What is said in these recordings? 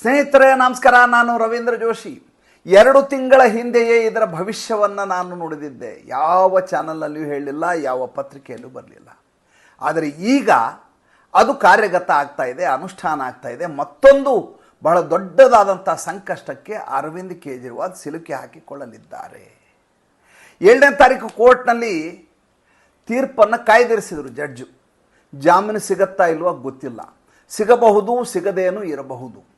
ಸ್ನೇಹಿತರೆ, ನಮಸ್ಕಾರ. ನಾನು ರವೀಂದ್ರ ಜೋಶಿ. ಎರಡು ತಿಂಗಳ ಹಿಂದೆಯೇ ಇದರ ಭವಿಷ್ಯವನ್ನು ನಾನು ನುಡಿದಿದ್ದೆ. ಯಾವ ಚಾನಲಲ್ಲಿಯೂ ಹೇಳಲಿಲ್ಲ ಯಾವ ಪತ್ರಿಕೆಯಲ್ಲೂ ಬರಲಿಲ್ಲ. ಆದರೆ ಈಗ ಅದು ಕಾರ್ಯಗತ ಆಗ್ತಾ ಇದೆ, ಅನುಷ್ಠಾನ ಆಗ್ತಾ ಇದೆ. ಮತ್ತೊಂದು ಬಹಳ ದೊಡ್ಡದಾದಂಥ ಸಂಕಷ್ಟಕ್ಕೆ ಅರವಿಂದ್ ಕೇಜ್ರಿವಾಲ್ ಸಿಲುಕಿ ಹಾಕಿಕೊಳ್ಳಲಿದ್ದಾರೆ. ಏಳನೇ ತಾರೀಕು ಕೋರ್ಟ್ನಲ್ಲಿ ತೀರ್ಪನ್ನು ಕಾಯ್ದಿರಿಸಿದರು ಜಡ್ಜು. ಜಾಮೀನು ಸಿಗತ್ತಾ ಇಲ್ವೋ ಗೊತ್ತಿಲ್ಲ. ಸಿಗಬಹುದು, ಸಿಗದೇನು ಇರಬಹುದು.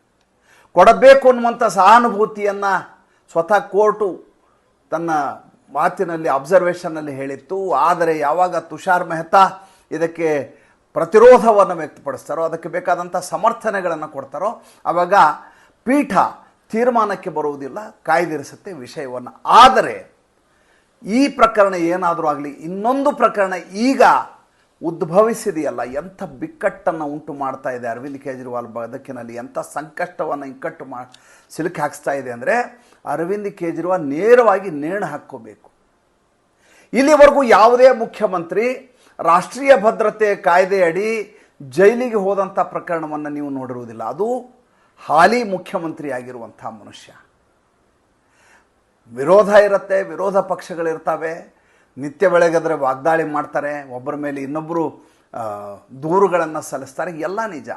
ಕೊಡಬೇಕು ಅನ್ನುವಂಥ ಸಹಾನುಭೂತಿಯನ್ನು ಸ್ವತಃ ಕೋರ್ಟು ತನ್ನ ಮಾತಿನಲ್ಲಿ ಅಬ್ಸರ್ವೇಷನ್ನಲ್ಲಿ ಹೇಳಿತ್ತು. ಆದರೆ ಯಾವಾಗ ತುಷಾರ್ ಮೆಹ್ತಾ ಇದಕ್ಕೆ ಪ್ರತಿರೋಧವನ್ನು ವ್ಯಕ್ತಪಡಿಸ್ತಾರೋ, ಅದಕ್ಕೆ ಬೇಕಾದಂಥ ಸಮರ್ಥನೆಗಳನ್ನು ಕೊಡ್ತಾರೋ ಆವಾಗ ಪೀಠ ತೀರ್ಮಾನಕ್ಕೆ ಬರುವುದಿಲ್ಲ, ಕಾಯ್ದಿರಿಸುತ್ತೆ ವಿಷಯವನ್ನು. ಆದರೆ ಈ ಪ್ರಕರಣ ಏನಾದರೂ ಆಗಲಿ, ಇನ್ನೊಂದು ಪ್ರಕರಣ ಈಗ ಉದ್ಭವಿಸಿದೆಯಲ್ಲ, ಎಂಥ ಬಿಕ್ಕಟ್ಟನ್ನು ಉಂಟು ಮಾಡ್ತಾ ಇದೆ ಅರವಿಂದ್ ಕೇಜ್ರಿವಾಲ್ ಬದುಕಿನಲ್ಲಿ, ಎಂಥ ಸಂಕಷ್ಟವನ್ನು ಇಕ್ಕಟ್ಟು ಮಾ, ಸಿಲುಕಿ ಹಾಕಿಸ್ತಾ ಇದೆ ಅಂದರೆ ಅರವಿಂದ್ ಕೇಜ್ರಿವಾಲ್ ನೇರವಾಗಿ ನೇಣು ಹಾಕ್ಕೋಬೇಕು. ಇಲ್ಲಿವರೆಗೂ ಯಾವುದೇ ಮುಖ್ಯಮಂತ್ರಿ ರಾಷ್ಟ್ರೀಯ ಭದ್ರತೆ ಕಾಯ್ದೆಯಡಿ ಜೈಲಿಗೆ ಹೋದಂಥ ಪ್ರಕರಣವನ್ನು ನೀವು ನೋಡಿರುವುದಿಲ್ಲ. ಅದು ಹಾಲಿ ಮುಖ್ಯಮಂತ್ರಿ ಆಗಿರುವಂಥ ಮನುಷ್ಯ. ವಿರೋಧ ಇರುತ್ತೆ, ವಿರೋಧ ಪಕ್ಷಗಳಿರ್ತವೆ ನಿತ್ಯ ಬೆಳಗಾದರೆ ವಾಗ್ದಾಳಿ ಮಾಡ್ತಾರೆ, ಒಬ್ಬರ ಮೇಲೆ ಇನ್ನೊಬ್ಬರು ದೂರುಗಳನ್ನು ಸಲ್ಲಿಸ್ತಾರೆ, ಎಲ್ಲ ನಿಜ.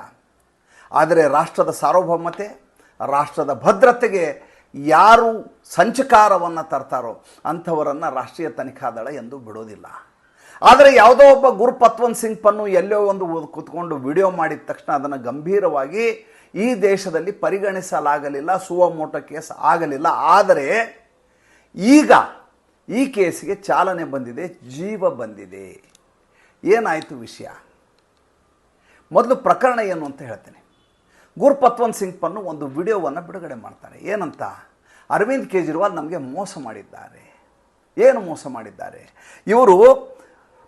ಆದರೆ ರಾಷ್ಟ್ರದ ಸಾರ್ವಭೌಮತೆ, ರಾಷ್ಟ್ರದ ಭದ್ರತೆಗೆ ಯಾರು ಸಂಚಕಾರವನ್ನು ತರ್ತಾರೋ ಅಂಥವರನ್ನು ರಾಷ್ಟ್ರೀಯ ತನಿಖಾ ದಳ ಎಂದು ಬಿಡೋದಿಲ್ಲ. ಆದರೆ ಯಾವುದೋ ಒಬ್ಬ ಗುರು ಪತ್ವಂತ್ ಸಿಂಗ್ ಪನ್ನು ಎಲ್ಲೋ ಒಂದು ಕೂತ್ಕೊಂಡು ವಿಡಿಯೋ ಮಾಡಿದ ತಕ್ಷಣ ಅದನ್ನು ಗಂಭೀರವಾಗಿ ಈ ದೇಶದಲ್ಲಿ ಪರಿಗಣಿಸಲಾಗಲಿಲ್ಲ, ಸುವಮೋಟ ಕೇಸ್ ಆಗಲಿಲ್ಲ. ಆದರೆ ಈಗ ಈ ಕೇಸಿಗೆ ಚಾಲನೆ ಬಂದಿದೆ, ಜೀವ ಬಂದಿದೆ. ಏನಾಯಿತು ವಿಷಯ? ಮೊದಲು ಪ್ರಕರಣ ಏನು ಅಂತ ಹೇಳ್ತೇನೆ. ಗುರು ಪತ್ವಂತ್ ಸಿಂಗ್ ಪನ್ನು ಒಂದು ವಿಡಿಯೋವನ್ನು ಬಿಡುಗಡೆ ಮಾಡ್ತಾರೆ. ಏನಂತ? ಅರವಿಂದ್ ಕೇಜ್ರಿವಾಲ್ ನಮಗೆ ಮೋಸ ಮಾಡಿದ್ದಾರೆ. ಏನು ಮೋಸ ಮಾಡಿದ್ದಾರೆ? ಇವರು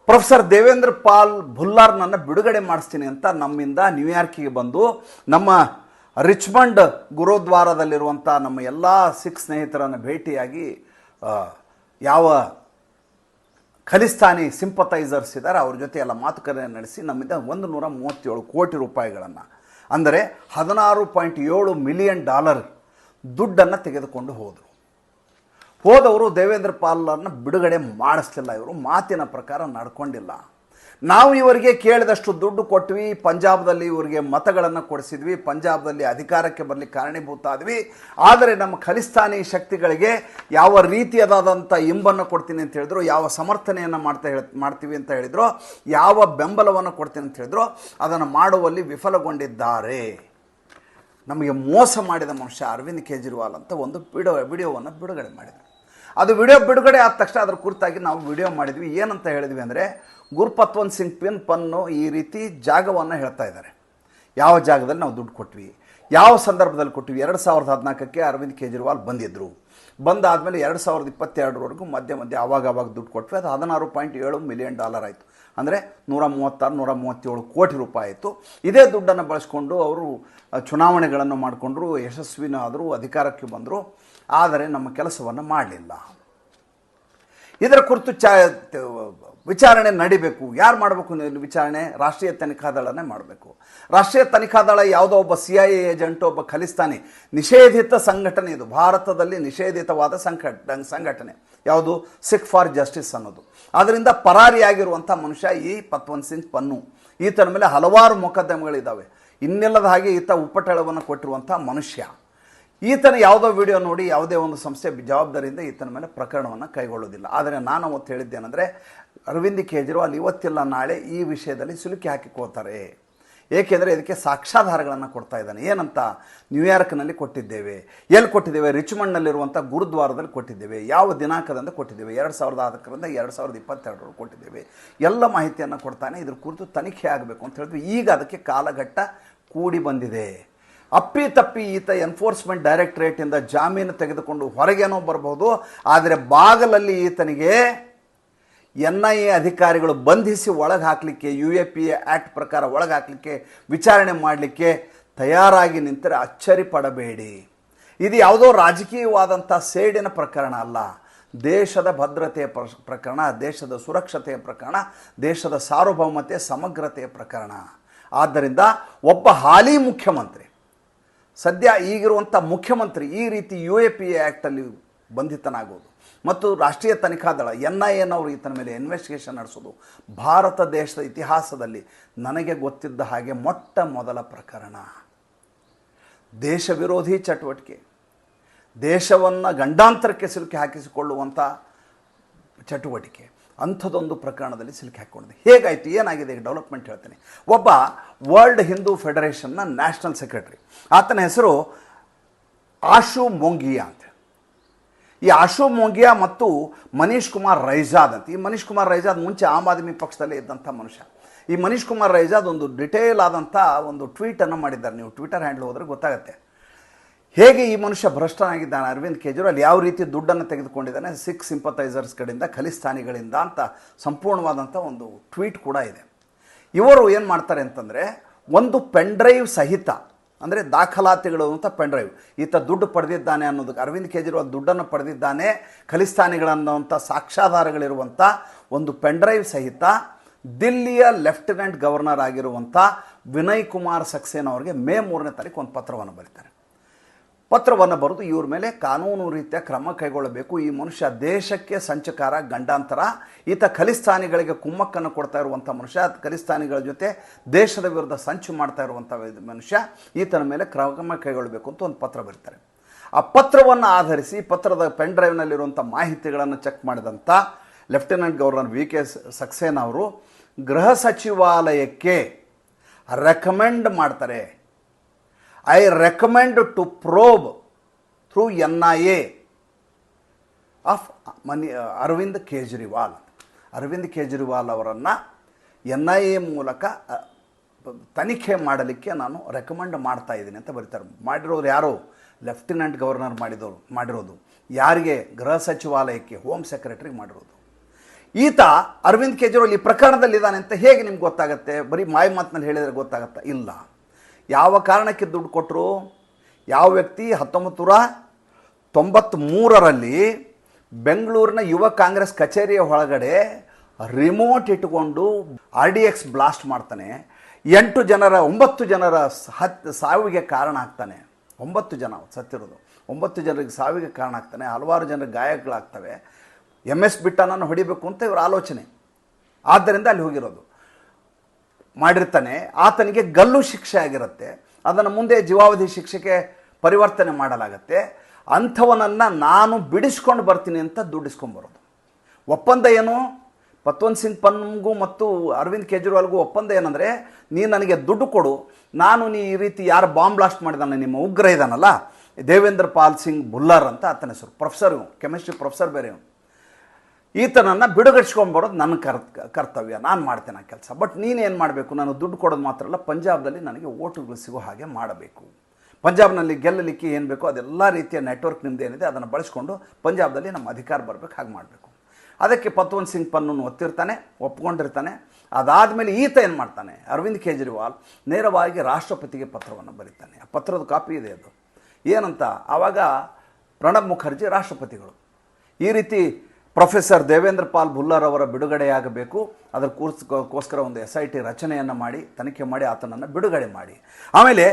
ಪ್ರೊಫೆಸರ್ ದೇವೇಂದ್ರ ಪಾಲ್ ಭುಲ್ಲಾರ್ನನ್ನು ಬಿಡುಗಡೆ ಮಾಡಿಸ್ತೀನಿ ಅಂತ ನಮ್ಮಿಂದ ನ್ಯೂಯಾರ್ಕಿಗೆ ಬಂದು, ನಮ್ಮ ರಿಚ್ಮಂಡ್ ಗುರುದ್ವಾರದಲ್ಲಿರುವಂಥ ನಮ್ಮ ಎಲ್ಲ ಸಿಖ್ ಸ್ನೇಹಿತರನ್ನು ಭೇಟಿಯಾಗಿ ಯಾವ ಖಲಿಸ್ತಾನಿ ಸಿಂಪತೈಸರ್ಸ್ ಇದ್ದಾರೆ, ಅವ್ರ ಜೊತೆ ಎಲ್ಲ ಮಾತುಕತೆ ನಡೆಸಿ ನಮ್ಮಿಂದ ಒಂದು ನೂರ ಮೂವತ್ತೇಳು ಕೋಟಿ ರೂಪಾಯಿಗಳನ್ನು, ಅಂದರೆ ಹದಿನಾರು ಪಾಯಿಂಟ್ ಏಳು ಮಿಲಿಯನ್ ಡಾಲರ್ ದುಡ್ಡನ್ನು ತೆಗೆದುಕೊಂಡು ಹೋದರು. ಹೋದವರು ದೇವೇಂದ್ರ ಪಾಲರ್ನ ಬಿಡುಗಡೆ ಮಾಡಿಸ್ಲಿಲ್ಲ ಇವರು, ಮಾತಿನ ಪ್ರಕಾರ ನಡ್ಕೊಂಡಿಲ್ಲ. ನಾವು ಇವರಿಗೆ ಕೇಳಿದಷ್ಟು ದುಡ್ಡು ಕೊಟ್ವಿ, ಪಂಜಾಬ್ದಲ್ಲಿ ಇವರಿಗೆ ಮತಗಳನ್ನು ಕೊಡಿಸಿದ್ವಿ, ಪಂಜಾಬ್ದಲ್ಲಿ ಅಧಿಕಾರಕ್ಕೆ ಬರಲಿ ಕಾರಣೀಭೂತ ಆದ್ವಿ. ಆದರೆ ನಮ್ಮ ಖಲಿಸ್ತಾನಿ ಶಕ್ತಿಗಳಿಗೆ ಯಾವ ರೀತಿಯದಾದಂಥ ಇಂಬನ್ನು ಕೊಡ್ತೀನಿ ಅಂತ ಹೇಳಿದ್ರು, ಯಾವ ಸಮರ್ಥನೆಯನ್ನು ಮಾಡ್ತಾ ಹೇಳ, ಮಾಡ್ತೀವಿ ಅಂತ ಹೇಳಿದ್ರು, ಯಾವ ಬೆಂಬಲವನ್ನು ಕೊಡ್ತೀನಿ ಅಂತ ಹೇಳಿದ್ರು, ಅದನ್ನು ಮಾಡುವಲ್ಲಿ ವಿಫಲಗೊಂಡಿದ್ದಾರೆ. ನಮಗೆ ಮೋಸ ಮಾಡಿದ ಮನುಷ್ಯ ಅರವಿಂದ್ ಕೇಜ್ರಿವಾಲ್ ಅಂತ ಒಂದು ವಿಡಿಯೋ ವಿಡಿಯೋವನ್ನು ಬಿಡುಗಡೆ ಮಾಡಿದರು. ಅದು ವಿಡಿಯೋ ಬಿಡುಗಡೆ ಆದ ತಕ್ಷಣ ಅದ್ರ ಕುರಿತಾಗಿ ನಾವು ವಿಡಿಯೋ ಮಾಡಿದ್ವಿ. ಏನಂತ ಹೇಳಿದ್ವಿ ಅಂದರೆ, ಗುರುಪತ್ವನ್ ಸಿಂಗ್ ಪಿನ್ ಪನ್ನು ಈ ರೀತಿ ಜಾಗವನ್ನು ಹೇಳ್ತಾ ಇದ್ದಾರೆ. ಯಾವ ಜಾಗದಲ್ಲಿ ನಾವು ದುಡ್ಡು ಕೊಟ್ವಿ? ಯಾವ ಸಂದರ್ಭದಲ್ಲಿ ಕೊಟ್ವಿ? ಎರಡು ಸಾವಿರದ ಹದಿನಾಲ್ಕಕ್ಕೆ ಅರವಿಂದ್ ಕೇಜ್ರಿವಾಲ್ ಬಂದಿದ್ದರು ಬಂದಾದಮೇಲೆ ಎರಡು ಸಾವಿರದ ಇಪ್ಪತ್ತೆರಡರವರೆಗೂ ಮಧ್ಯ ಮಧ್ಯೆ ಆವಾಗ ಆವಾಗ ದುಡ್ಡು ಕೊಟ್ವಿ. ಅದು ಹದಿನಾರು ಪಾಯಿಂಟ್ ಏಳು ಮಿಲಿಯನ್ ಡಾಲರ್ ಆಯಿತು. ಅಂದರೆ ನೂರ ಮೂವತ್ತಾರು, ನೂರ ಮೂವತ್ತೇಳು ಕೋಟಿ ರೂಪಾಯಿ ಆಯಿತು. ಇದೇ ದುಡ್ಡನ್ನು ಬಳಸ್ಕೊಂಡು ಅವರು ಚುನಾವಣೆಗಳನ್ನು ಮಾಡಿಕೊಂಡ್ರು, ಯಶಸ್ವಿನಾದರೂ, ಅಧಿಕಾರಕ್ಕೆ ಬಂದರು. ಆದರೆ ನಮ್ಮ ಕೆಲಸವನ್ನು ಮಾಡಲಿಲ್ಲ. ಇದರ ಕುರಿತು ಚ, ವಿಚಾರಣೆ ನಡಿಬೇಕು. ಯಾರು ಮಾಡಬೇಕು ನೀವು ವಿಚಾರಣೆ? ರಾಷ್ಟ್ರೀಯ ತನಿಖಾ ದಳನೇ ಮಾಡಬೇಕು. ರಾಷ್ಟ್ರೀಯ ತನಿಖಾ ದಳ ಯಾವುದೋ ಒಬ್ಬ ಸಿ ಐ ಏಜೆಂಟ್ ಒಬ್ಬ ಖಲಿಸ್ತಾನಿ ನಿಷೇಧಿತ ಸಂಘಟನೆ ಇದು. ಭಾರತದಲ್ಲಿ ನಿಷೇಧಿತವಾದ ಸಂಘಟ, ಸಂಘಟನೆ. ಯಾವುದು? ಸಿಖ್ ಫಾರ್ ಜಸ್ಟಿಸ್ ಅನ್ನೋದು. ಅದರಿಂದ ಪರಾರಿಯಾಗಿರುವಂಥ ಮನುಷ್ಯ ಈ ಪತ್ವಂತ್ ಸಿಂಗ್ ಪನ್ನು. ಈತನ ಮೇಲೆ ಹಲವಾರು ಮೊಕದ್ದಮೆಗಳಿದ್ದಾವೆ ಇನ್ನಿಲ್ಲದ ಹಾಗೆ ಈತ ಉಪಟಳವನ್ನು ಕೊಟ್ಟಿರುವಂಥ ಮನುಷ್ಯ. ಈತನ ಯಾವುದೋ ವಿಡಿಯೋ ನೋಡಿ ಯಾವುದೇ ಒಂದು ಸಂಸ್ಥೆ ಜವಾಬ್ದಾರಿಯಿಂದ ಈತನ ಮೇಲೆ ಪ್ರಕರಣವನ್ನು ಕೈಗೊಳ್ಳೋದಿಲ್ಲ ಆದರೆ ನಾನು ಅವತ್ತು ಹೇಳಿದ್ದೇನೆಂದರೆ, ಅರವಿಂದ್ ಕೇಜ್ರಿವಾಲ್ ಇವತ್ತಿಲ್ಲ, ನಾಳೆ ಈ ವಿಷಯದಲ್ಲಿ ಸಿಲುಕಿ ಹಾಕಿಕೋತಾರೆ ಏಕೆಂದರೆ ಇದಕ್ಕೆ ಸಾಕ್ಷ್ಯಾಧಾರಗಳನ್ನು ಕೊಡ್ತಾ ಇದ್ದಾನೆ. ಏನಂತ? ನ್ಯೂಯಾರ್ಕ್ನಲ್ಲಿ ಕೊಟ್ಟಿದ್ದೇವೆ. ಎಲ್ಲಿ ಕೊಟ್ಟಿದ್ದೇವೆ? ರಿಚ್ಮಂಡ್ನಲ್ಲಿರುವಂಥ ಗುರುದ್ವಾರದಲ್ಲಿ ಕೊಟ್ಟಿದ್ದೇವೆ. ಯಾವ ದಿನಾಂಕದಿಂದ ಕೊಟ್ಟಿದ್ದೇವೆ? ಎರಡು ಸಾವಿರದ ಹದಕ್ಕರಿಂದ ಎರಡು ಸಾವಿರದ ಇಪ್ಪತ್ತೆರಡರಲ್ಲಿ ಕೊಟ್ಟಿದ್ದೇವೆ. ಎಲ್ಲ ಮಾಹಿತಿಯನ್ನು ಕೊಡ್ತಾನೆ. ಇದ್ರ ಕುರಿತು ತನಿಖೆ ಆಗಬೇಕು ಅಂತ ಹೇಳಿದ್ವಿ. ಈಗ ಅದಕ್ಕೆ ಕಾಲಘಟ್ಟ ಕೂಡಿ ಬಂದಿದೆ. ಅಪ್ಪಿ ತಪ್ಪಿ ಈತ ಎನ್ಫೋರ್ಸ್ಮೆಂಟ್ ಡೈರೆಕ್ಟರೇಟಿಂದ ಜಾಮೀನು ತೆಗೆದುಕೊಂಡು ಹೊರಗೇನೋ ಬರಬಹುದು ಆದರೆ ಬಾಗಲಲ್ಲಿ ಈತನಿಗೆ ಎನ್ ಐ ಎ ಅಧಿಕಾರಿಗಳು ಬಂಧಿಸಿ ಒಳಗೆ ಹಾಕಲಿಕ್ಕೆ, U A P A act ಪ್ರಕಾರ ಒಳಗೆ ಹಾಕಲಿಕ್ಕೆ, ವಿಚಾರಣೆ ಮಾಡಲಿಕ್ಕೆ ತಯಾರಾಗಿ ನಿಂತರೆ ಅಚ್ಚರಿ ಪಡಬೇಡಿ. ಇದು ಯಾವುದೋ ರಾಜಕೀಯವಾದಂಥ ಸೇಡಿನ ಪ್ರಕರಣ ಅಲ್ಲ. ದೇಶದ ಭದ್ರತೆಯ ಪ್ರಕರಣ, ದೇಶದ ಸುರಕ್ಷತೆಯ ಪ್ರಕರಣ, ದೇಶದ ಸಾರ್ವಭೌಮತೆ ಸಮಗ್ರತೆಯ ಪ್ರಕರಣ. ಆದ್ದರಿಂದ ಒಬ್ಬ ಹಾಲಿ ಮುಖ್ಯಮಂತ್ರಿ ಸದ್ಯ ಈಗಿರುವಂಥ ಮುಖ್ಯಮಂತ್ರಿ ಈ ರೀತಿ ಯು ಎ ಪಿ ಎ ಆ್ಯಕ್ಟಲ್ಲಿ ಬಂಧಿತನಾಗೋದು ಮತ್ತು ರಾಷ್ಟ್ರೀಯ ತನಿಖಾ ದಳ, ಎನ್ ಐ ಎನವರು ಈತನ ಮೇಲೆ ಇನ್ವೆಸ್ಟಿಗೇಷನ್ ನಡೆಸೋದು. ಭಾರತ ದೇಶದ ಇತಿಹಾಸದಲ್ಲಿ ನನಗೆ ಗೊತ್ತಿದ್ದ ಹಾಗೆ ಮೊಟ್ಟ ಮೊದಲ ಪ್ರಕರಣ. ದೇಶ ವಿರೋಧಿ ಚಟುವಟಿಕೆ. ದೇಶವನ್ನು ಗಂಡಾಂತರಕ್ಕೆ ಸಿಲುಕಿ ಹಾಕಿಸಿಕೊಳ್ಳುವಂಥ ಚಟುವಟಿಕೆ. ಅಂಥದ್ದೊಂದು ಪ್ರಕರಣದಲ್ಲಿ ಸಿಲುಕಿ ಹಾಕ್ಕೊಂಡಿದೆ. ಹೇಗಾಯಿತು? ಏನಾಗಿದೆ? ಡೆವಲಪ್ಮೆಂಟ್ ಹೇಳ್ತೀನಿ. ಒಬ್ಬ ವರ್ಲ್ಡ್ ಹಿಂದೂ ಫೆಡರೇಷನ್ನ ನ್ಯಾಷನಲ್ ಸೆಕ್ರೆಟರಿ ಆತನ ಹೆಸರು ಆಶು ಮೊಂಗಿಯಾ ಅಂತ. ಈ ಆಶು ಮೊಂಗಿಯಾ ಮತ್ತು ಮನೀಶ್ ಕುಮಾರ್ ರೈಜಾದ್ ಅಂತ. ಈ ಮನೀಶ್ ಕುಮಾರ್ ರೈಜಾದ್ ಮುಂಚೆ ಆಮ್ ಆದ್ಮಿ ಪಕ್ಷದಲ್ಲೇ ಇದ್ದಂಥ ಮನುಷ್ಯ. ಈ ಮನೀಶ್ ಕುಮಾರ್ ರೈಜಾದ್ ಒಂದು ಡಿಟೇಲ್ ಆದಂಥ ಒಂದು ಟ್ವೀಟನ್ನು ಮಾಡಿದ್ದಾರೆ. ನೀವು ಟ್ವಿಟರ್ ಹ್ಯಾಂಡಲ್ ಹೋದರೆ ಗೊತ್ತಾಗುತ್ತೆ. ಹೇಗೆ ಈ ಮನುಷ್ಯ ಭ್ರಷ್ಟನಾಗಿದ್ದಾನೆ? ಅರವಿಂದ್ ಕೇಜ್ರಿವಾಲ್ ಯಾವ ರೀತಿ ದುಡ್ಡನ್ನು ತೆಗೆದುಕೊಂಡಿದ್ದಾನೆ? ಸಿಖ್ ಸಿಂಪತೈಸರ್ಸ್ ಕಡೆಯಿಂದ, ಖಲಿಸ್ತಾನಿಗಳಿಂದ ಅಂತ ಸಂಪೂರ್ಣವಾದಂಥ ಒಂದು ಟ್ವೀಟ್ ಕೂಡ ಇದೆ. ಇವರು ಏನು ಮಾಡ್ತಾರೆ ಅಂತಂದರೆ, ಒಂದು ಪೆನ್ಡ್ರೈವ್ ಸಹಿತ, ಅಂದರೆ ದಾಖಲಾತಿಗಳು ಅಂತ ಪೆನ್ಡ್ರೈವ್ ಈತ ದುಡ್ಡು ಪಡೆದಿದ್ದಾನೆ ಅನ್ನೋದಕ್ಕೆ, ಅರವಿಂದ್ ಕೇಜ್ರಿವಾಲ್ ದುಡ್ಡನ್ನು ಪಡೆದಿದ್ದಾನೆ ಖಲಿಸ್ತಾನಿಗಳನ್ನುವಂಥ ಸಾಕ್ಷ್ಯಾಧಾರಗಳಿರುವಂಥ ಒಂದು ಪೆನ್ಡ್ರೈವ್ ಸಹಿತ ದಿಲ್ಲಿಯ ಲೆಫ್ಟಿನೆಂಟ್ ಗವರ್ನರ್ ಆಗಿರುವಂಥ ವಿನಯ್ ಕುಮಾರ್ ಸಕ್ಸೇನಾ ಅವರಿಗೆ ಮೇ ಮೂರನೇ ತಾರೀಕು ಒಂದು ಪತ್ರವನ್ನು ಬರೀತಾರೆ. ಪತ್ರವನ್ನು ಬರೆದು ಇವ್ರ ಮೇಲೆ ಕಾನೂನು ರೀತಿಯ ಕ್ರಮ ಕೈಗೊಳ್ಳಬೇಕು. ಈ ಮನುಷ್ಯ ದೇಶಕ್ಕೆ ಸಂಚಕಾರ, ಗಂಡಾಂತರ, ಈತ ಖಲಿಸ್ತಾನಿಗಳಿಗೆ ಕುಮ್ಮಕ್ಕನ್ನು ಕೊಡ್ತಾ ಇರುವಂಥ ಮನುಷ್ಯ, ಖಲಿಸ್ತಾನಿಗಳ ಜೊತೆ ದೇಶದ ವಿರುದ್ಧ ಸಂಚು ಮಾಡ್ತಾ ಇರುವಂಥ ಮನುಷ್ಯ ಈತನ ಮೇಲೆ ಕ್ರಮ ಕೈಗೊಳ್ಳಬೇಕು ಅಂತ ಒಂದು ಪತ್ರ ಬರೀತಾರೆ. ಆ ಪತ್ರವನ್ನು ಆಧರಿಸಿ ಪತ್ರದ ಪೆನ್ ಡ್ರೈವ್ನಲ್ಲಿರುವಂಥ ಮಾಹಿತಿಗಳನ್ನು ಚೆಕ್ ಮಾಡಿದಂಥ lieutenant governor V K Saxena ಅವರು ಗೃಹ ಸಚಿವಾಲಯಕ್ಕೆ ರೆಕಮೆಂಡ್ ಮಾಡ್ತಾರೆ. I recommend to probe through N I A of money Arvind Kejriwal Arvind Kejriwal ಅವರನ್ನು ಎನ್ ಐ ಎ ಮೂಲಕ ಅ, ತನಿಖೆ ಮಾಡಲಿಕ್ಕೆ ನಾನು ರೆಕಮೆಂಡ್ ಮಾಡ್ತಾ ಇದ್ದೀನಿ ಅಂತ ಬರೀತಾರೆ. ಮಾಡಿರೋರು ಯಾರು? ಲೆಫ್ಟಿನೆಂಟ್ ಗವರ್ನರ್ ಮಾಡಿದವರು ಮಾಡಿರೋದು. ಯಾರಿಗೆ? ಗೃಹ ಸಚಿವಾಲಯಕ್ಕೆ ಹೋಮ್ ಸೆಕ್ರೆಟರಿಗೆ ಮಾಡಿರೋದು. ಈತ ಅರವಿಂದ್ ಕೇಜ್ರಿವಾಲ್ ಈ ಪ್ರಕರಣದಲ್ಲಿದ್ದಾನೆ ಅಂತ ಹೇಗೆ ನಿಮ್ಗೆ ಗೊತ್ತಾಗುತ್ತೆ? ಬರೀ ಮಾಯ ಮಾತಿನಲ್ಲಿ ಹೇಳಿದರೆ ಗೊತ್ತಾಗತ್ತಾ? ಇಲ್ಲ. ಯಾವ ಕಾರಣಕ್ಕೆ ದುಡ್ಡು ಕೊಟ್ಟರು ಯಾವ ವ್ಯಕ್ತಿ ಹತ್ತೊಂಬತ್ತು ನೂರ ತೊಂಬತ್ತ್ಮೂರರಲ್ಲಿ ಬೆಂಗಳೂರಿನ ಯುವ ಕಾಂಗ್ರೆಸ್ ಕಚೇರಿಯ ಒಳಗಡೆ ರಿಮೋಟ್ ಇಟ್ಟುಕೊಂಡು ಆರ್ ಡಿ ಎಕ್ಸ್ ಬ್ಲಾಸ್ಟ್ ಮಾಡ್ತಾನೆ. ಎಂಟು ಜನರ, ಒಂಬತ್ತು ಜನರ ಸ- ಹತ್ ಸಾವಿಗೆ ಕಾರಣ ಆಗ್ತಾನೆ. ಒಂಬತ್ತು ಜನ, ಸತ್ತಿರೋದು. ಒಂಬತ್ತು ಜನರಿಗೆ ಸಾವಿಗೆ ಕಾರಣ ಆಗ್ತಾನೆ. ಹಲವಾರು ಜನರಿಗೆ ಗಾಯಗಳಾಗ್ತವೆ. ಎಂ ಎಸ್ ಬಿಟ್ಟನನ್ನು ಹೊಡಿಬೇಕು ಅಂತ ಇವರ ಆಲೋಚನೆ. ಆದ್ದರಿಂದ ಅಲ್ಲಿ ಹೋಗಿರೋದು. ಮಾಡಿರ್ತಾನೆ, ಆತನಿಗೆ ಗಲ್ಲು ಶಿಕ್ಷೆ ಆಗಿರುತ್ತೆ. ಅದನ್ನು ಮುಂದೆ ಜೀವಾವಧಿ ಶಿಕ್ಷೆಗೆ ಪರಿವರ್ತನೆ ಮಾಡಲಾಗತ್ತೆ. ಅಂಥವನನ್ನು ನಾನು ಬಿಡಿಸ್ಕೊಂಡು ಬರ್ತೀನಿ ಅಂತ ದುಡ್ಡಿಸ್ಕೊಂಬರೋದು ಒಪ್ಪಂದ ಏನು? ಪತ್ವಂತ್ ಸಿಂಗ್ ಪನ್ಗೂ ಮತ್ತು ಅರವಿಂದ್ ಕೇಜ್ರಿವಾಲ್ಗೂ ಒಪ್ಪಂದ ಏನಂದರೆ ನೀನು ನನಗೆ ದುಡ್ಡು ಕೊಡು. ನಾನು ನೀ ಈ ರೀತಿ ಯಾರು ಬಾಂಬ್ ಬ್ಲಾಸ್ಟ್ ಮಾಡಿದಾನೆ, ನಿಮ್ಮ ಉಗ್ರ ಇದ್ದಾನಲ್ಲ ದೇವೇಂದ್ರ ಪಾಲ್ ಸಿಂಗ್ ಬುಲ್ಲರ್ ಅಂತ ಆತನ ಹೆಸರು. ಪ್ರೊಫೆಸರ್ ಕೆಮಿಸ್ಟ್ರಿ ಪ್ರೊಫೆಸರ್ ಬೇರೆ ಇವನು. ಈತನನ್ನು ಬಿಡುಗಡಿಸ್ಕೊಂಬರೋದು ನನ್ನ ಕರ್ ಕರ್ತವ್ಯ. ನಾನು ಮಾಡ್ತೇನೆ ಆ ಕೆಲಸ. ಬಟ್ ನೀನೇನು ಮಾಡಬೇಕು? ನಾನು ದುಡ್ಡು ಕೊಡೋದು ಮಾತ್ರ ಅಲ್ಲ, ಪಂಜಾಬ್ದಲ್ಲಿ ನನಗೆ ಓಟುಗಳು ಸಿಗೋ ಹಾಗೆ ಮಾಡಬೇಕು. ಪಂಜಾಬ್ನಲ್ಲಿ ಗೆಲ್ಲಲಿಕ್ಕೆ ಏನು ಬೇಕೋ ಅದೆಲ್ಲ ರೀತಿಯ ನೆಟ್ವರ್ಕ್ ನಿಮ್ಮದು ಏನಿದೆ ಅದನ್ನು ಬಳಸ್ಕೊಂಡು ಪಂಜಾಬ್ದಲ್ಲಿ ನಮ್ಮ ಅಧಿಕಾರ ಬರಬೇಕು, ಹಾಗೆ ಮಾಡಬೇಕು. ಅದಕ್ಕೆ ಪತ್ವಂತ್ ಸಿಂಗ್ ಪನ್ನು ಒತ್ತಿರ್ತಾನೆ, ಒಪ್ಕೊಂಡಿರ್ತಾನೆ. ಅದಾದಮೇಲೆ ಈತ ಏನು ಮಾಡ್ತಾನೆ? ಅರವಿಂದ್ ಕೇಜ್ರಿವಾಲ್ ನೇರವಾಗಿ ರಾಷ್ಟ್ರಪತಿಗೆ ಪತ್ರವನ್ನು ಬರೀತಾನೆ. ಆ ಪತ್ರದ ಕಾಪಿ ಇದೆ ಅದು. ಏನಂತ? ಆವಾಗ ಪ್ರಣಬ್ ಮುಖರ್ಜಿ ರಾಷ್ಟ್ರಪತಿಗಳು. ಈ ರೀತಿ ಪ್ರೊಫೆಸರ್ ದೇವೇಂದ್ರ ಪಾಲ್ ಭುಲ್ಲರ್ ಅವರ ಬಿಡುಗಡೆಯಾಗಬೇಕು. ಅದರ ಕೋರ್ಸ್ಗೋಸ್ಕರ ಒಂದು ಎಸ್ ಐ ಟಿ ರಚನೆಯನ್ನು ಮಾಡಿ, ತನಿಖೆ ಮಾಡಿ, ಆತನನ್ನು ಬಿಡುಗಡೆ ಮಾಡಿ. ಆಮೇಲೆ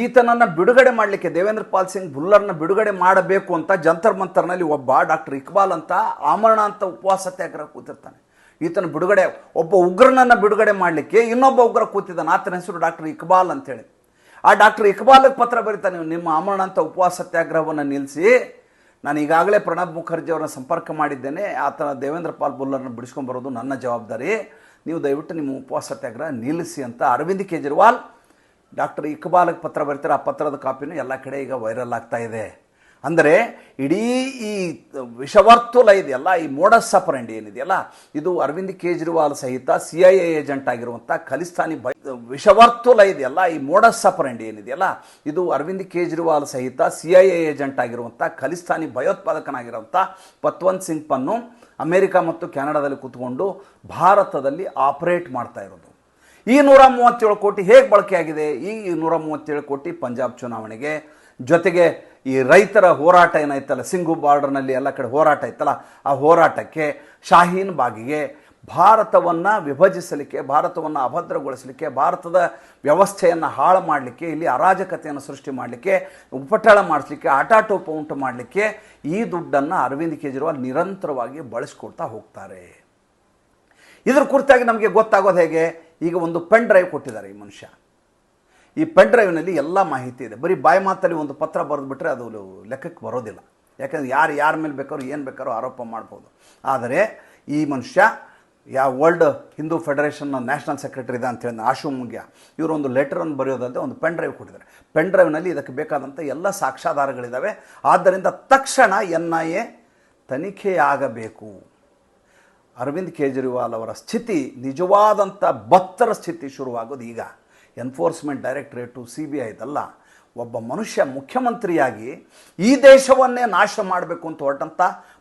ಈತನನ್ನು ಬಿಡುಗಡೆ ಮಾಡಲಿಕ್ಕೆ ದೇವೇಂದ್ರ ಪಾಲ್ ಸಿಂಗ್ ಭುಲ್ಲರ್ನ ಬಿಡುಗಡೆ ಮಾಡಬೇಕು ಅಂತ ಜಂತರ್ ಮಂತರ್ನಲ್ಲಿ ಒಬ್ಬ ಡಾಕ್ಟರ್ ಇಕ್ಬಾಲ್ ಅಂತ ಆಮರಣ ಅಂತ ಉಪವಾಸ ಸತ್ಯಾಗ್ರಹ ಕೂತಿರ್ತಾನೆ. ಈತನ ಬಿಡುಗಡೆ, ಒಬ್ಬ ಉಗ್ರನನ್ನು ಬಿಡುಗಡೆ ಮಾಡಲಿಕ್ಕೆ ಇನ್ನೊಬ್ಬ ಉಗ್ರ ಕೂತಿದ್ದಾನೆ. ಆತನ ಹೆಸರು ಡಾಕ್ಟರ್ ಇಕ್ಬಾಲ್ ಅಂತೇಳಿ ಆ ಡಾಕ್ಟರ್ ಇಕ್ಬಾಲ್ಗೆ ಪತ್ರ ಬರೀತಾನೆ ನಿಮ್ಮ ಆಮರಣ ಅಂತ ಉಪವಾಸ ಸತ್ಯಾಗ್ರಹವನ್ನು ನಿಲ್ಲಿಸಿ ನಾನು ಈಗಾಗಲೇ ಪ್ರಣಬ್ ಮುಖರ್ಜಿ ಅವರನ್ನ ಸಂಪರ್ಕ ಮಾಡಿದ್ದೇನೆ. ಆತನ ದೇವೇಂದ್ರ ಪಾಲ್ ಬುಲ್ಲರ್ನ ಬಿಡಿಸ್ಕೊಂಡು ಬರೋದು ನನ್ನ ಜವಾಬ್ದಾರಿ. ನೀವು ದಯವಿಟ್ಟು ನಿಮ್ಮ ಉಪವಾಸ ಸತ್ಯಾಗ್ರಹ ನಿಲ್ಲಿಸಿ ಅಂತ ಅರವಿಂದ್ ಕೇಜ್ರಿವಾಲ್ ಡಾಕ್ಟರ್ ಇಕ್ಬಾಲ್ಗೆ ಪತ್ರ ಬರ್ತಾರೆ. ಆ ಪತ್ರದ ಕಾಪಿನೂ ಎಲ್ಲ ಕಡೆ ಈಗ ವೈರಲ್ ಆಗ್ತಾ ಇದೆ. ಅಂದರೆ ಇಡೀ ಈ ವಿಷವರ್ತುಲ ಇದೆಯಲ್ಲ, ಈ ಮೋಡಸ್ ಸಪರಂಡಿ ಏನಿದೆಯಲ್ಲ, ಇದು ಅರವಿಂದ್ ಕೇಜ್ರಿವಾಲ್ ಸಹಿತ ಸಿ ಐ ಎ ಏಜೆಂಟ್ ಆಗಿರುವಂಥ ಖಲಿಸ್ತಾನಿ ಬೈ, ವಿಷವರ್ತುಲ ಇದೆಯಲ್ಲ, ಈ ಮೋಡಸ್ ಸಪರಂಡಿ ಏನಿದೆಯಲ್ಲ, ಇದು ಅರವಿಂದ್ ಕೇಜ್ರಿವಾಲ್ ಸಹಿತ ಸಿ ಐ ಎ ಏಜೆಂಟ್ ಆಗಿರುವಂಥ ಖಲಿಸ್ತಾನಿ ಭಯೋತ್ಪಾದಕನಾಗಿರುವಂಥ ಪತ್ವಂತ್ ಸಿಂಗ್ ಪನ್ನು ಅಮೆರಿಕ ಮತ್ತು ಕೆನಡಾದಲ್ಲಿ ಕೂತ್ಕೊಂಡು ಭಾರತದಲ್ಲಿ ಆಪರೇಟ್ ಮಾಡ್ತಾ ಇರೋದು. ಈ ನೂರ ಮೂವತ್ತೇಳು ಕೋಟಿ ಹೇಗೆ ಬಳಕೆಯಾಗಿದೆ? ಈ ನೂರ ಮೂವತ್ತೇಳು ಕೋಟಿ ಪಂಜಾಬ್ ಚುನಾವಣೆಗೆ ಜೊತೆಗೆ ಈ ರೈತರ ಹೋರಾಟ ಏನಾಯ್ತಲ್ಲ? ಸಿಂಗು ಬಾರ್ಡರ್ನಲ್ಲಿ ಎಲ್ಲ ಕಡೆ ಹೋರಾಟ ಇತ್ತಲ್ಲ ಆ ಹೋರಾಟಕ್ಕೆ ಶಾಹೀನ್ ಬಾಗಿಗೆ ಭಾರತವನ್ನು ವಿಭಜಿಸಲಿಕ್ಕೆ, ಭಾರತವನ್ನು ಅಭದ್ರಗೊಳಿಸಲಿಕ್ಕೆ, ಭಾರತದ ವ್ಯವಸ್ಥೆಯನ್ನು ಹಾಳು ಮಾಡಲಿಕ್ಕೆ, ಇಲ್ಲಿ ಅರಾಜಕತೆಯನ್ನು ಸೃಷ್ಟಿ ಮಾಡಲಿಕ್ಕೆ, ಉಪಟಳ ಮಾಡಿಸ್ಲಿಕ್ಕೆ ಆಟಾಟೋಪ ಉಂಟು ಮಾಡಲಿಕ್ಕೆ ಈ ದುಡ್ಡನ್ನು ಅರವಿಂದ್ ಕೇಜ್ರಿವಾಲ್ ನಿರಂತರವಾಗಿ ಬಳಸ್ಕೊಡ್ತಾ ಹೋಗ್ತಾರೆ. ಇದ್ರ ಕುರಿತಾಗಿ ನಮಗೆ ಗೊತ್ತಾಗೋದು ಹೇಗೆ? ಈಗ ಒಂದು ಪೆನ್ ಡ್ರೈವ್ ಕೊಟ್ಟಿದ್ದಾರೆ ಈ ಮನುಷ್ಯ. ಈ ಪೆನ್ ಡ್ರೈವ್ನಲ್ಲಿ ಎಲ್ಲ ಮಾಹಿತಿ ಇದೆ. ಬರೀ ಬಾಯಿ ಮಾತಲ್ಲಿ ಒಂದು ಪತ್ರ ಬರೆದುಬಿಟ್ರೆ ಅದು ಲೆಕ್ಕಕ್ಕೆ ಬರೋದಿಲ್ಲ. ಯಾಕಂದ್ರೆ ಯಾರು ಯಾರ ಮೇಲೆ ಬೇಕಾದ್ರೂ, ಏನು ಬೇಕಾದ್ರೂ ಆರೋಪ ಮಾಡ್ಬೋದು. ಆದರೆ ಈ ಮನುಷ್ಯ ಯಾವ ವರ್ಲ್ಡ್ ಹಿಂದೂ ಫೆಡರೇಷನ್ನ ನ್ಯಾಷನಲ್ ಸೆಕ್ರೆಟರಿ ಇದೆ ಅಂತೇಳಿ ಆಶು ಮುಂಗ್ಯ ಇವರೊಂದು ಲೆಟರನ್ನು ಬರೆಯೋದಲ್ಲದೆ ಒಂದು ಪೆನ್ ಡ್ರೈವ್ ಕೊಟ್ಟಿದ್ದಾರೆ. ಪೆನ್ ಡ್ರೈವ್ನಲ್ಲಿ ಇದಕ್ಕೆ ಬೇಕಾದಂಥ ಎಲ್ಲ ಸಾಕ್ಷ್ಯಾಧಾರಗಳಿದ್ದಾವೆ ಆದ್ದರಿಂದ ತಕ್ಷಣ ಎನ್ ಐ ಎ ತನಿಖೆಯಾಗಬೇಕು. ಅರವಿಂದ್ ಕೇಜ್ರಿವಾಲ್ ಅವರ ಸ್ಥಿತಿ ನಿಜವಾದಂಥ ಭತ್ತರ ಸ್ಥಿತಿ ಶುರುವಾಗೋದು ಈಗ. ಎನ್ಫೋರ್ಸ್ಮೆಂಟ್ ಡೈರೆಕ್ಟರೇಟು ಸಿ ಬಿ ಐದಲ್ಲ ಒಬ್ಬ ಮನುಷ್ಯ ಮುಖ್ಯಮಂತ್ರಿಯಾಗಿ ಈ ದೇಶವನ್ನೇ ನಾಶ ಮಾಡಬೇಕು ಅಂತ ಹೊರಟಂಥ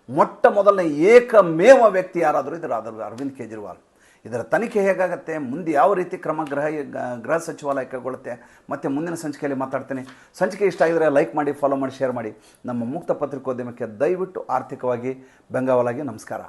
ಮೊಟ್ಟ ಮೊದಲನೇ ಏಕಮೇವ ವ್ಯಕ್ತಿ ಯಾರಾದರೂ ಇದ್ದಾರೆ ಅದರ ಅರವಿಂದ್ ಕೇಜ್ರಿವಾಲ್. ಇದರ ತನಿಖೆ ಹೇಗಾಗುತ್ತೆ? ಮುಂದೆ ಯಾವ ರೀತಿ ಕ್ರಮ ಗೃಹ ಗೃಹ ಸಚಿವಾಲಯ ಕೈಗೊಳ್ಳುತ್ತೆ? ಮತ್ತು ಮುಂದಿನ ಸಂಚಿಕೆಯಲ್ಲಿ ಮಾತಾಡ್ತೀನಿ. ಸಂಚಿಕೆ ಇಷ್ಟ ಆಗಿದರೆ ಲೈಕ್ ಮಾಡಿ ಫಾಲೋ ಮಾಡಿ ಶೇರ್ ಮಾಡಿ. ನಮ್ಮ ಮುಕ್ತ ಪತ್ರಿಕೋದ್ಯಮಕ್ಕೆ ದಯವಿಟ್ಟು ಆರ್ಥಿಕವಾಗಿ ಬೆಂಗಾವಲಾಗಿ ನಮಸ್ಕಾರ.